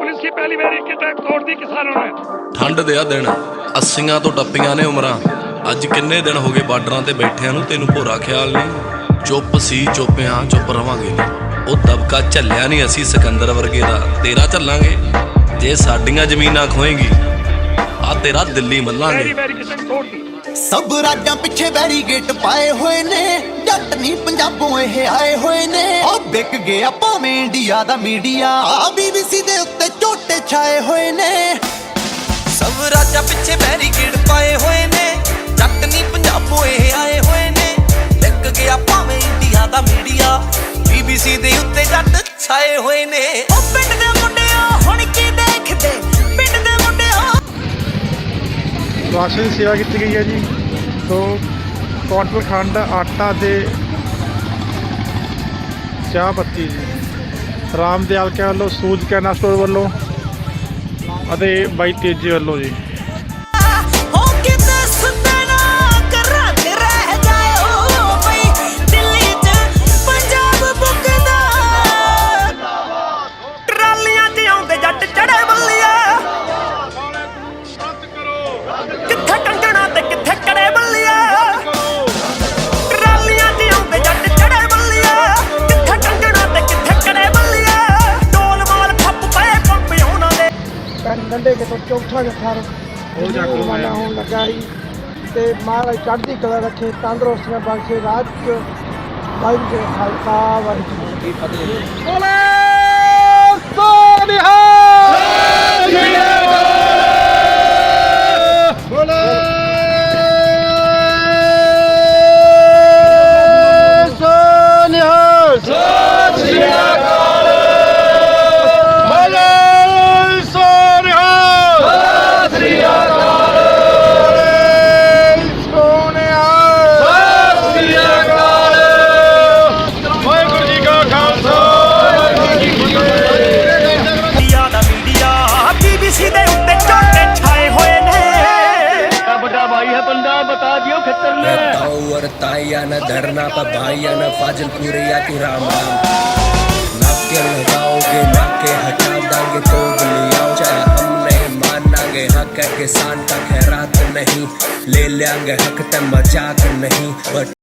Police ਕੀ ਪਹਿਲੀ ਵਾਰੀ ਕਿਤੇ ਤੋੜਦੀ ਕਿਸਾਨਾਂ ਨੇ? ਠੰਡ ਦੇ ਆ ਦਿਨ ਅੱਸੀਆਂ ਤੋਂ ਟੱਪੀਆਂ ਨੇ ਉਮਰਾਂ। ਅੱਜ ਕਿੰਨੇ ਦਿਨ ਹੋ ਗਏ ਬਾਰਡਰਾਂ ਤੇ ਬੈਠਿਆਂ ਨੂੰ ਤੈਨੂੰ ਭੋਰਾ ਖਿਆਲ ਨਹੀਂ? ਚੁੱਪ ਸੀ ਚੁੱਪਿਆਂ ਚੁੱਪ ਰਵਾਂਗੇ ਨਹੀਂ। ਉਹ ਦਬਕਾ ਝੱਲਿਆ ਨਹੀਂ ਅਸੀਂ ਸਿਕੰਦਰ ਵਰਗੇ ਦਾ। ਤੇਰਾ ਝੱਲਾਂਗੇ ਜੇ ਸਾਡੀਆਂ ਜ਼ਮੀਨਾਂ ਖੋਏਗੀ ਆ ਤੇਰਾ ਦਿੱਲੀ ਪਹਿਲੀ ਮੱਲਾਂਗੇ ਵਾਰੀ ਕਿਸੇ ਨੇ ਤੋੜਦੀ? ਸਭ ਰਾਜਾਂ ਪਿੱਛੇ ਬੈਰੀਗੇਟ ਪਾਏ ਹੋਏ ਨੇ। ਜੱਟ ਨਹੀਂ ਪੰਜਾਬੋਂ ਇਹ ਆਏ ਹੋਏ ਨੇ। ਉਹ ਵਿਕ ਗਿਆ ਭਾਵੇਂ ਇੰਡੀਆ ਦਾ ਮੀਡੀਆ। ਆ ਬੀਬੀਸੀ ਪਿੱਛੇ ਬੈਰੀਕੇਡ ਪਾਏ ਹੋਏ ਨੇ। ਜੱਟ ਨਹੀਂ ਪੰਜਾਬੋਂ ਇਹ ਆਏ ਹੋਏ ਨੇ। ਲੱਗ ਗਿਆ ਭਾਵੇਂ ਇੰਡੀਆ ਦਾ ਮੀਡੀਆ। ਬੀਬੀਸੀ ਦੇ ਉੱਤੇ ਜੱਟ ਛਾਏ ਹੋਏ ਨੇ। ਉਹ ਪਿੰਡ ਦੇ ਮੁੰਡਿਆਂ, ਹੁਣ ਕੀ ਦੇਖਦੇ? ਪਿੰਡ ਦੇ ਮੁੰਡਿਆਂ। ਰਾਸ਼ਨ ਦੀ ਸੇਵਾ ਕੀਤੀ ਗਈ ਹੈ ਜੀ। ਸੋ ਕੁਆਂਟਲ ਖੰਡ ਆਟਾ ਤੇ ਚਾਹ ਪੱਤੀ ਜੀ। ਰਾਮ ਦਿਆਲ ਕੇ ਵੱਲੋਂ ਸੂਜ ਕੈਨਾ ਸਟੋਰ ਵੱਲੋਂ ਅਤੇ ਬਾਈ ਤੇਜੀ ਵੱਲੋਂ ਜੀ। ਡੰਡੇ ਕੇ ਤੋਂ ਚੌਥਾ ਜਥਾ ਉਹ ਜਾ ਕੇ ਰਵਾਨਾ ਹੋਣ ਲੱਗਾ ਸੀ ਤੇ ਮਹਾਰਾਜ ਚੜ੍ਹਦੀ ਕਲਾ ਰੱਖੇ ਤੰਦਰੁਸਤੀਆਂ ਬਖਸ਼ੇ ਰਾਜ ਚ ਵਾਹਿਗੁਰੂ ਜੀ ਖਾਲਸਾ ਵਾਹਿਗੁਰੂ ਜੀ ਫਤਿਹ। और ताइया न धरना पर भाइया न फाजिलपुर या तू राम राम नाके लगाओगे नाके हटा देंगे तो लियाओ चाहे हम नहीं मानांगे हक है किसान का खैरात नहीं ले लेंगे हक ते मजाक नहीं बट